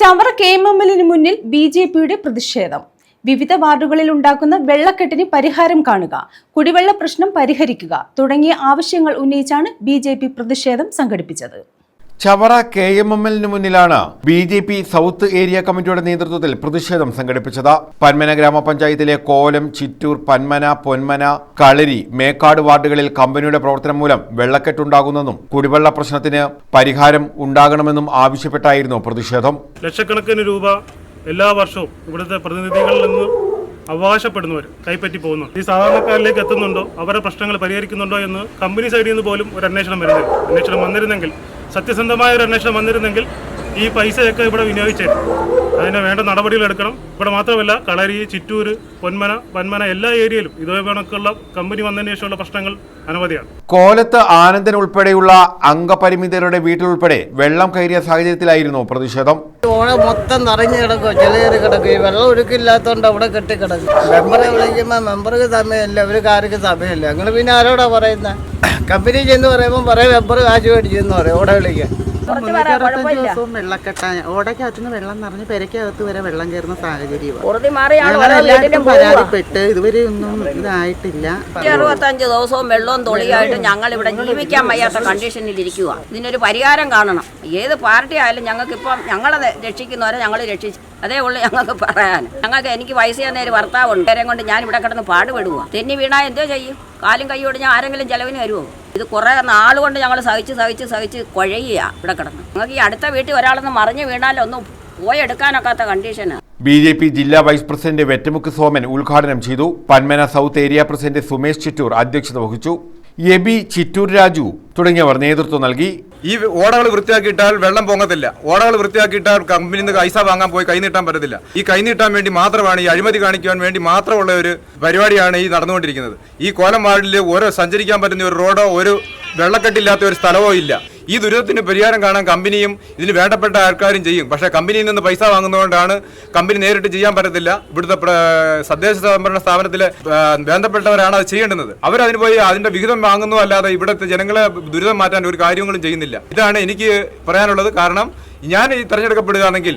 Chavara K M M എല്ലിന് മുന്നിൽ B J പിയുടെ പ്രതിഷേധം. വിവിധ വാർഡുകളിൽ ഉണ്ടാക്കുന്ന വെള്ളക്കെട്ടിന് പരിഹാരം കാണുക കുടിവെള്ള പ്രശ്നം പരിഹരിക്കുക തുടങ്ങിയ ആവശ്യങ്ങൾ ഉന്നയിച്ചാണ് ബി പ്രതിഷേധം സംഘടിപ്പിച്ചത്. ചവറ കെ എം എം എല്ലിന് മുന്നിലാണ് B J P south area കമ്മിറ്റിയുടെ നേതൃത്വത്തിൽ പ്രതിഷേധം സംഘടിപ്പിച്ചത്. പന്മന ഗ്രാമപഞ്ചായത്തിലെ കോലം ചിറ്റൂർ പന്മന പൊന്മന കളരി മേക്കാട് വാർഡുകളിൽ കമ്പനിയുടെ പ്രവർത്തനം മൂലം വെള്ളക്കെട്ടുണ്ടാകുന്നെന്നും കുടിവെള്ള പ്രശ്നത്തിന് പരിഹാരം ഉണ്ടാകണമെന്നും ആവശ്യപ്പെട്ടായിരുന്നു പ്രതിഷേധം. ലക്ഷക്കണക്കിന് രൂപ എല്ലാ വർഷവും ഇവിടുത്തെ പ്രതിനിധികളിൽ നിന്ന് അവകാശപ്പെടുന്നവർ കൈപ്പറ്റി പോകുന്നു ഈ സാധാരണക്കാരിലേക്ക് എത്തുന്നുണ്ടോ? അവരുടെ പ്രശ്നങ്ങൾ പരിഹരിക്കുന്നുണ്ടോ എന്ന് കമ്പനി സൈഡിൽ നിന്ന് പോലും ഒരു അന്വേഷണം വരുന്നില്ല. അന്വേഷണം വന്നിരുന്നെങ്കിൽ സത്യസന്ധമായ ഒരു അന്വേഷണം വന്നിരുന്നെങ്കിൽ ഈ പൈസയൊക്കെ ഇവിടെ വിനിയോഗിച്ചേരും അതിന് വേണ്ട നടപടികൾ എടുക്കണം. ഇവിടെ മാത്രമല്ല കളരി ചിറ്റൂര് പൊന്മന പന്മന എല്ലാ ഏരിയയിലും ഇതേ കണക്കുള്ള കമ്പനി വന്നതിന് ശേഷമുള്ള പ്രശ്നങ്ങൾ അനവധിയാണ്. കോലത്ത് ആനന്ദൻ ഉൾപ്പെടെയുള്ള അംഗപരിമിതരുടെ വീട്ടിലുൾപ്പെടെ വെള്ളം കയറിയ സാഹചര്യത്തിലായിരുന്നു പ്രതിഷേധം. മൊത്തം നിറഞ്ഞു കിടക്കും ചിലയേറി കിടക്കും ഈ വെള്ളം ഒഴുക്കില്ലാത്തതുകൊണ്ട് അവിടെ കെട്ടിക്കിടക്കും. മെമ്പറെ വിളിക്കുമ്പോൾ മെമ്പർക്ക് സമയമില്ല. കാര്യക്ക് സമയമില്ല. നിങ്ങൾ പിന്നെ ആരോടാ പറയുന്നത് കമ്പനി ചെന്ന് പറയുമ്പോൾ പറയും മെമ്പർ കാശ് മേടിച്ചെന്ന് പറയും. ഓടെ വിളിക്കാൻ ദിവസവും വെള്ളക്കെട്ട. ഓടക്കകത്തുനിന്ന് വെള്ളം നിറഞ്ഞ് പെരക്കകത്ത് വരെ വെള്ളം കയറുന്ന സാഹചര്യമാണ് പരാതിപ്പെട്ട് ഇതുവരെ ഒന്നും ഇതായിട്ടില്ല. അറുപത്തഞ്ച് ദിവസവും വെള്ളവും തൊളിയായിട്ട് ഞങ്ങൾ ഇവിടെ ജീവിക്കാൻ വയ്യാത്ത കണ്ടീഷനിൽ ഇരിക്കുക ഇതിനൊരു പരിഹാരം കാണണം. ഏത് പാർട്ടി ആയാലും ഞങ്ങൾക്ക് ഇപ്പം ഞങ്ങളെ രക്ഷിക്കുന്നവരെ ഞങ്ങൾ രക്ഷിച്ചു. അതേ ഉള്ളൂ ഞങ്ങൾക്ക് പറയാൻ. ഞങ്ങൾക്ക് എനിക്ക് വയസ്സ് തന്ന ഒരു ഭർത്താവുണ്ട്. നേരം കൊണ്ട് ഞാൻ ഇവിടെ കിടന്ന് പാടുപെടുക തെന്നി വീണാ എന്തോ ചെയ്യും? കാലും കൈയോട് ഞാൻ ആരെങ്കിലും ചെലവിന് വരുമോ ഇത് കുറേ നാളുകൊണ്ട് ഞങ്ങൾ സഹിച്ച് സഹിച്ച് സഹിച്ച് കുഴയുക ഇവിടെ കിടന്ന്. നിങ്ങൾക്ക് ഈ അടുത്ത വീട്ടിൽ ഒരാളൊന്ന് മറിഞ്ഞു വീണാലൊന്നും പോയെടുക്കാനൊക്കാത്ത കണ്ടീഷനാണ് ബി ജെ പി ജില്ലാ വൈസ് പ്രസിഡന്റ് വെറ്റമുക്ക് സോമൻ ഉദ്ഘാടനം ചെയ്തു. Panmana south area president Sumesh Chittoor അധ്യക്ഷത വഹിച്ചു. എബി ചിറ്റൂർ രാജു തുടങ്ങിയവർ നേതൃത്വം നൽകി. ഈ ഓടകൾ വൃത്തിയാക്കിയിട്ടാൽ വെള്ളം പൊങ്ങത്തില്ല. ഓടകൾ വൃത്തിയാക്കിയിട്ടാൽ കമ്പനിയിൽ നിന്ന് പൈസ വാങ്ങാൻ പോയി കൈനീട്ടാൻ പറ്റത്തില്ല. ഈ കൈനീട്ടാൻ വേണ്ടി മാത്രമാണ് ഈ അഴിമതി കാണിക്കാൻ വേണ്ടി മാത്രമുള്ള ഒരു പരിപാടിയാണ് ഈ നടന്നുകൊണ്ടിരിക്കുന്നത്. ഈ കോലം വാർഡിൽ ഓരോ സഞ്ചരിക്കാൻ പറ്റുന്ന ഒരു റോഡോ ഒരു വെള്ളക്കെട്ടില്ലാത്ത ഒരു സ്ഥലമോ ഇല്ല. ഈ ദുരിതത്തിന് പരിഹാരം കാണാൻ കമ്പനിയും ഇതിന് വേണ്ടപ്പെട്ട ആൾക്കാരും ചെയ്യും. പക്ഷേ കമ്പനിയിൽ നിന്ന് പൈസ വാങ്ങുന്നതുകൊണ്ടാണ് കമ്പനി നേരിട്ട് ചെയ്യാൻ പറ്റത്തില്ല. ഇവിടുത്തെ തദ്ദേശ സംഭരണ സ്ഥാപനത്തിലെ ബന്ധപ്പെട്ടവരാണ് അത് ചെയ്യേണ്ടുന്നത്. അവരതിന് പോയി അതിന്റെ വിഹിതം വാങ്ങുന്നു അല്ലാതെ ഇവിടുത്തെ ജനങ്ങളെ ദുരിതം മാറ്റാൻ ഒരു കാര്യങ്ങളും ചെയ്യുന്നില്ല. ഇതാണ് എനിക്ക് പറയാനുള്ളത്. കാരണം ഞാൻ ഈ തെരഞ്ഞെടുക്കപ്പെടുകയാണെങ്കിൽ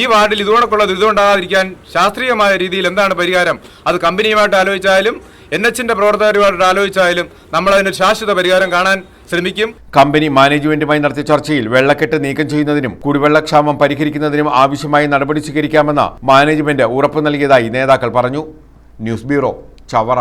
ഈ വാർഡിൽ ഇതുകൊണ്ടൊക്കെയുള്ള ദുരിതം ഉണ്ടാകാതിരിക്കാൻ ശാസ്ത്രീയമായ രീതിയിൽ എന്താണ് പരിഹാരം? അത് കമ്പനിയുമായിട്ട് ആലോചിച്ചാലും എൻ എച്ചിന്റെ പ്രവർത്തകരുമായിട്ട് ആലോചിച്ചാലും നമ്മൾ അതിനൊരു ശാശ്വത പരിഹാരം കാണാൻ ശ്രമിക്കും. കമ്പനി മാനേജ്മെന്റുമായി നടത്തിയ ചർച്ചയിൽ വെള്ളക്കെട്ട് നീക്കം ചെയ്യുന്നതിനും കുടിവെള്ളക്ഷാമം പരിഹരിക്കുന്നതിനും ആവശ്യമായ നടപടി സ്വീകരിക്കാമെന്ന് മാനേജ്മെന്റ് ഉറപ്പു നൽകിയതായി നേതാക്കൾ പറഞ്ഞു. News bureau Chavara.